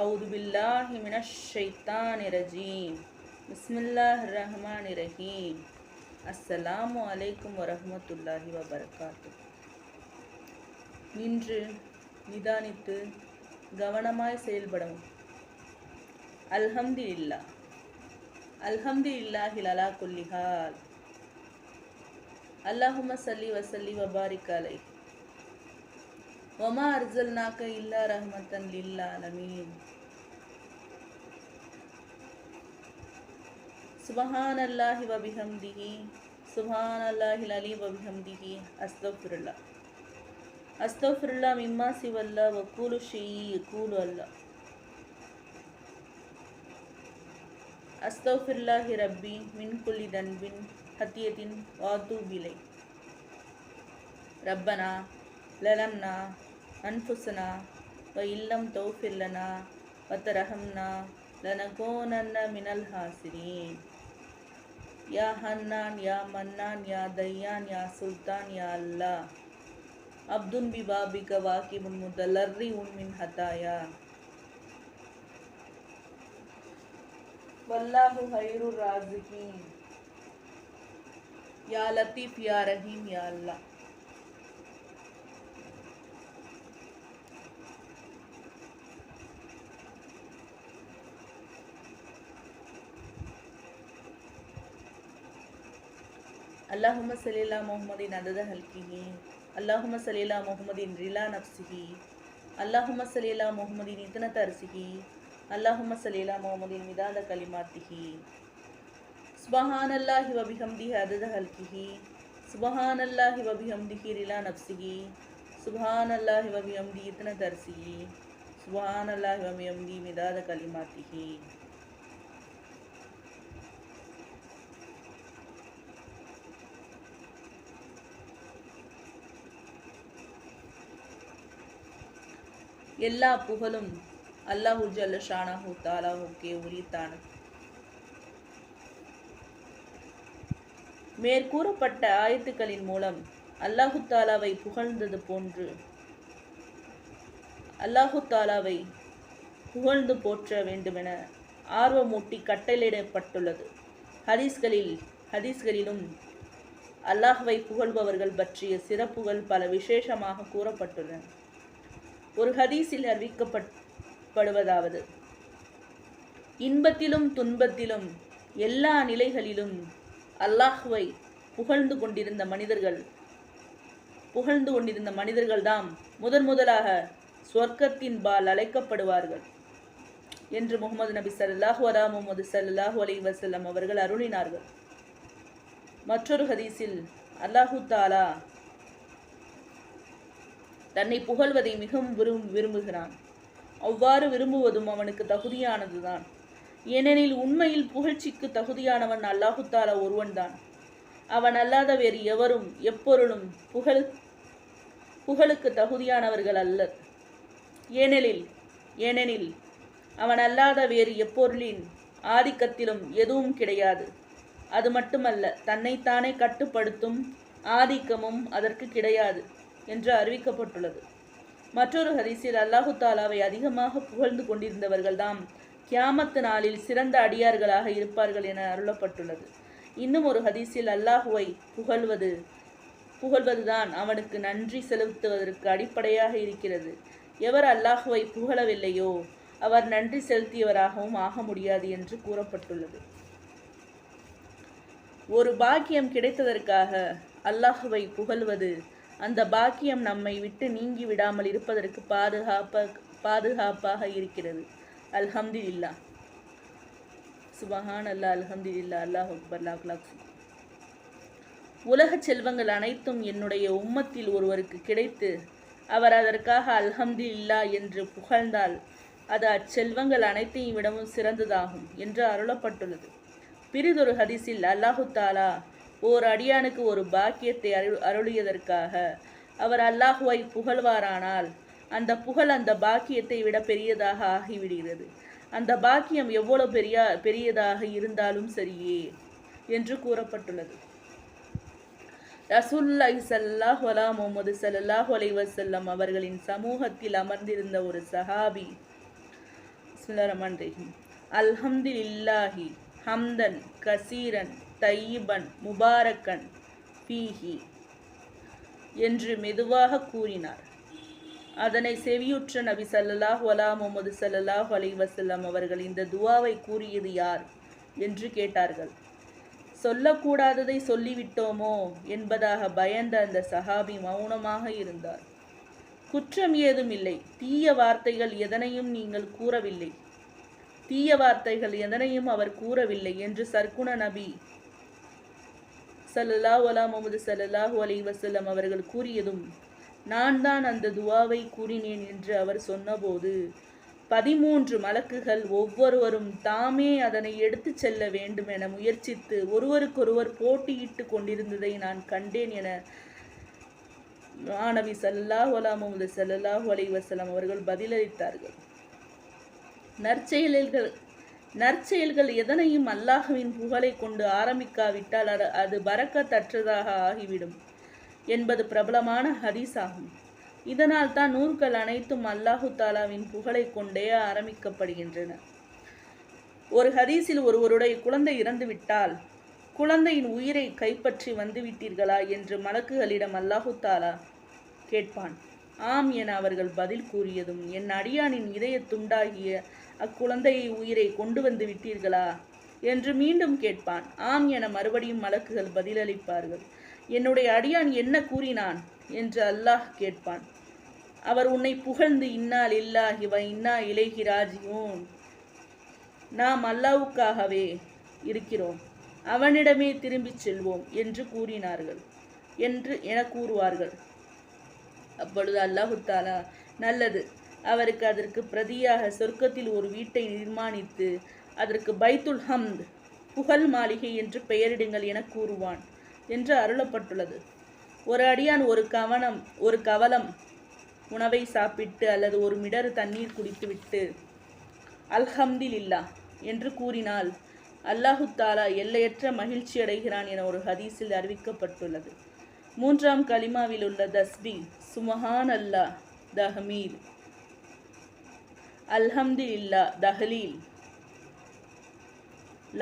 அவுது பில்லாஹி மினஷைத்தான் இரஜீம் பிஸ்மில்லாஹ் ரஹ்மான் இரஹீம் அஸ்ஸலாமு அலைக்கும் வரஹமத்துல்லாஹி வபர்காத்து நின்று நிதானித்து கவனமாய் செயல்படவும். அல்ஹம்தி இல்லா அல்ஹம்தி இல்லாஹில் அலா குல்லிஹால் அல்லாஹும சல்லி வசல்லி வபாரிக் அலை ஒமா வமா அர்சல்நாக்க இல்லா ரஹமத்தன் லில்லா அலமீன் சுபஹான் அல்லாஹி வபிஹம்திஹி சுபஹான் அல்லாஹில் அலி வபிஹம்திஹி அஸ்தஃபிருல்லா அஸ்தஃபிருல்லா மிம்மா சிவல்லா வக்கூலு ஷெய்யி கூலு அல்லா அஸ்தஃபிருல்லாஹி ரப்பி மின் குல்லி தன்பின் ஹத்தியத்தின் வாத்து பிலை ரப்பனா லலம்னா انفسنا و علم توفر لنا و ترحمنا لنکونن من الحاسرین یا حنان یا منان یا دیان یا سلطان یا اللہ عبدن بی بابی کا واقب متلری من حتایا واللہ حیر الرازقین یا لطیف یا رحیم یا اللہ அல்லாஹும சலீலா முகமதின் அதத ஹல்கிஹி அல்லாஹும சலீலா முகமதின் ரிலா நப்சிஹி அல்லாஹும சலீலா முகமதின் இத்தனத் அரிசிஹி. அல்லாஹும சலீலா முகமதின் மிதாத கலிமாத்திஹி. சுபஹான் அல்லாஹி வபிஹம்திஹி அதத ஹல்கிஹி சுபஹான் அல்லாஹி வபிஹம்திஹி ரிலா நப்சிஹி சுபஹான் அல்லாஹி வபிஹம்தி இத்தனத் அரிசிஹி. சுபஹான் அல்லாஹி வபிஹம்தி மிதாத கலிமாத்திஹி. எல்லா புகழும் அல்லாஹு ஜல்ல தாலாஹுக்கே உரித்தானது மேற்கூறப்பட்ட ஆயத்துக்களின் மூலம் அல்லாஹு தாலாவை புகழ்ந்தது போன்று அல்லாஹு தாலாவை புகழ்ந்து போற்ற வேண்டுமென ஆர்வமூட்டி கட்டளையிடப்பட்டுள்ளது. ஹதீஸ்களில் ஹதீஸ்களிலும் அல்லாஹுவை புகழ்பவர்கள் பற்றிய சிறப்புகள் பல விசேஷமாக கூறப்பட்டுள்ளன. ஒரு ஹதீஸில் அறிவிக்கப்படுவதாவது இன்பத்திலும் துன்பத்திலும் எல்லா நிலைகளிலும் அல்லாஹுவை புகழ்ந்து கொண்டிருந்த மனிதர்கள் புகழ்ந்து கொண்டிருந்த மனிதர்கள்தாம் முதன் முதலாக சொர்க்கத்தின் பால் அழைக்கப்படுவார்கள் என்று முகமது நபி சல்லாஹு அலா முகமது சல்லாஹூ அலி வசல்லம் அவர்கள் அருளினார்கள். மற்றொரு ஹதீஸில் அல்லாஹு தாலா தன்னை புகழ்வதை மிகவும் விரும் விரும்புகிறான். அவ்வாறு விரும்புவதும் அவனுக்கு தகுதியானதுதான். ஏனெனில் உண்மையில் புகழ்ச்சிக்கு தகுதியானவன் அல்லாஹுத்தால ஒருவன்தான். அவன் அல்லாத வேறு எவரும் எப்பொருளும் புகழ் புகழுக்கு தகுதியானவர்கள் அல்ல. ஏனெனில் ஏனெனில் அவன் அல்லாத வேறு எப்பொருளின் ஆதிக்கத்திலும் எதுவும் கிடையாது. அது மட்டுமல்ல தன்னைத்தானே கட்டுப்படுத்தும் ஆதிக்கமும் அதற்கு கிடையாது. என்று அறிவிக்கப்பட்டுள்ளது. மற்றொரு ஹரிசில் அல்லாஹு தாலாவை அதிகமாக புகழ்ந்து கொண்டிருந்தவர்கள்தாம் கியாமத்து நாளில் சிறந்த அடியார்களாக இருப்பார்கள் என அருளப்பட்டுள்ளது. இன்னும் ஒரு ஹதீஸில் அல்லாஹுவை புகழ்வது புகழ்வதுதான் அவனுக்கு நன்றி செலுத்துவதற்கு அடிப்படையாக இருக்கிறது. எவர் அல்லாஹுவை புகழவில்லையோ அவர் நன்றி செலுத்தியவராகவும் ஆக முடியாது என்று கூறப்பட்டுள்ளது. ஒரு பாக்கியம் கிடைத்ததற்காக அல்லாஹுவை புகழ்வது அந்த பாக்கியம் நம்மை விட்டு நீங்கி விடாமல் இருப்பதற்கு பாதுகாப்பாக பாதுகாப்பாக இருக்கிறது. அல்ஹம்து இல்லா சுபஹான் அல்லா அல்ஹம்து இல்லா அல்லாஹ் அக்பர் லாக் உலக செல்வங்கள் அனைத்தும் என்னுடைய உம்மத்தில் ஒருவருக்கு கிடைத்து அவர் அதற்காக அல்ஹம்து இல்லா என்று புகழ்ந்தால் அது அச்செல்வங்கள் அனைத்தையும் விடவும் சிறந்ததாகும் என்று அருளப்பட்டுள்ளது. பிரிதொரு ஹதிஸில் அல்லாஹு தாலா ஓர் அடியானுக்கு ஒரு பாக்கியத்தை அருளியதற்காக. அவர் அல்லாஹுவை புகழ்வாரானால் அந்த புகழ் அந்த பாக்கியத்தை விட பெரியதாக ஆகிவிடுகிறது. அந்த பாக்கியம் எவ்வளவு பெரிய பெரியதாக இருந்தாலும் சரியே என்று கூறப்பட்டுள்ளது. ரசூல்லாஹி சல்லாஹ் அலா முகமது சல்லாஹ் அலைஹி அவர்களின் சமூகத்தில் அமர்ந்திருந்த ஒரு சஹாபி சுலரமன் ரஹ்மான் ரஹீம் அல்ஹம்துலில்லாஹி ஹம்தன் கசீரன் தையிபன் முபாரக்கன் பீஹி என்று மெதுவாக கூறினார். அதனை செவியுற்ற நபி ஸல்லல்லாஹு அலா முமது ஸல்லல்லாஹு அலைஹி வஸல்லம் அவர்கள் இந்த துவாவை கூறியது யார் என்று கேட்டார்கள். சொல்லக்கூடாததை சொல்லிவிட்டோமோ என்பதாக பயந்த அந்த சஹாபி மௌனமாக இருந்தார். குற்றம் ஏதும் இல்லை. தீய வார்த்தைகள் எதனையும் நீங்கள் கூறவில்லை. தீய வார்த்தைகள் எதனையும் அவர் கூறவில்லை என்று சர்க்குண நபி சல்லல்லா அலா முகமது ஸல்லல்லாஹு அலி வசல்லம் அவர்கள் கூறியதும் நான் தான் அந்த துவாவை கூறினேன் என்று அவர் சொன்னபோது பதிமூன்று மலக்குகள் ஒவ்வொருவரும் தாமே அதனை எடுத்துச் செல்ல வேண்டும் என முயற்சித்து ஒருவருக்கொருவர் போட்டியிட்டு கொண்டிருந்ததை நான் கண்டேன் என மாணவி சல்லாஹ் அலா முகமது சல்லாஹூ அலை வசலம் அவர்கள் பதிலளித்தார்கள். நற்செயல்கள் நற்செயல்கள் எதனையும் அல்லாஹுவின் புகழை கொண்டு ஆரம்பிக்காவிட்டால் அது அது பறக்கத்தற்றதாக ஆகிவிடும் என்பது பிரபலமான ஹதீஸ் ஆகும் இதனால் தான் நூல்கள் அனைத்தும் அல்லாஹு தாலாவின் புகழை கொண்டே ஆரம்பிக்கப்படுகின்றன. ஒரு ஹதீஸில் ஒருவருடைய குழந்தை இறந்துவிட்டால் குழந்தையின் உயிரை கைப்பற்றி வந்துவிட்டீர்களா என்று மலக்குகளிடம் அல்லாஹு தாலா கேட்பான். ஆம் என அவர்கள் பதில் கூறியதும் என் அடியானின் இதய துண்டாகிய அக்குழந்தையை உயிரை கொண்டு வந்து விட்டீர்களா? என்று மீண்டும் கேட்பான். ஆம் என மறுபடியும் மலக்குகள் பதிலளிப்பார்கள். என்னுடைய அடியான் என்ன கூறினான்? என்று அல்லாஹ் கேட்பான். அவர் உன்னை புகழ்ந்து இன்னால் இல்லாஹி வ இன்னா இலைஹி நாம் அல்லாவுக்காகவே இருக்கிறோம். அவனிடமே திரும்பிச் செல்வோம் என்று கூறினார்கள். என்று என கூறுவார்கள். அப்பொழுது அல்லாஹுத்தாலா நல்லது. அவருக்கு அதற்கு பிரதியாக சொர்க்கத்தில் ஒரு வீட்டை நிர்மாணித்து அதற்கு பைத்துல் ஹம்த் புகழ் மாளிகை என்று பெயரிடுங்கள் என கூறுவான் என்று அருளப்பட்டுள்ளது. ஒரு அடியான் ஒரு கவனம் ஒரு கவலம் உணவை சாப்பிட்டு அல்லது ஒரு மிடறு தண்ணீர் குடித்துவிட்டு அல்ஹம்தில் இல்லா என்று கூறினால் அல்லாஹு தாலா எல்லையற்ற மகிழ்ச்சி அடைகிறான் என ஒரு ஹதீஸில் அறிவிக்கப்பட்டுள்ளது. மூன்றாம் கலிமாவில் உள்ள தஸ்பி சுமஹான் அல்லாஹ் தஹமீர் அல்ஹம்துலில்லா தஹலீல்.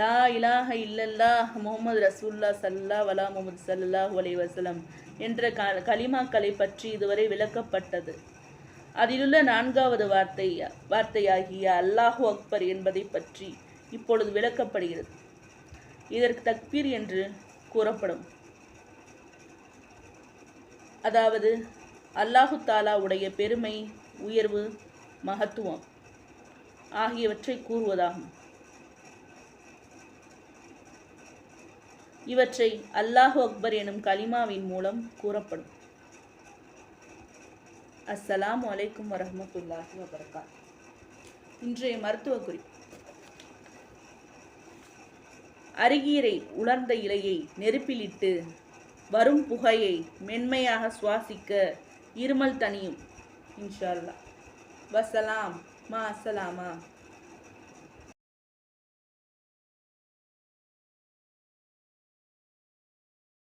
லா இலாஹ இல்லல்லாஹ் முகமது ரசூல்லா சல்லா வலா முகமது சல்லா அலைஹி வசலம் என்ற க கலிமாக்களை பற்றி இதுவரை விளக்கப்பட்டது. அதிலுள்ள நான்காவது வார்த்தை வார்த்தையாகிய அல்லாஹு அக்பர் என்பதை பற்றி இப்பொழுது விளக்கப்படுகிறது. இதற்கு தக்பீர் என்று கூறப்படும். அதாவது அல்லாஹு தாலா உடைய பெருமை உயர்வு மகத்துவம் ஆகியவற்றை கூறுவதாகும். இவற்றை அல்லாஹு அக்பர் எனும் கலிமாவின் மூலம் கூறப்படும். அஸ்ஸலாம் அலைக்கும் வரமத்துல்லாஹி வபரகாத். இன்றைய மருத்துவ குறிப்பு. அருகீரை உலர்ந்த இலையை நெருப்பிலிட்டு வரும் புகையை மென்மையாக சுவாசிக்க இருமல் தனியும் இன்ஷா வசலாம் மா அஸ்ஸலாமா.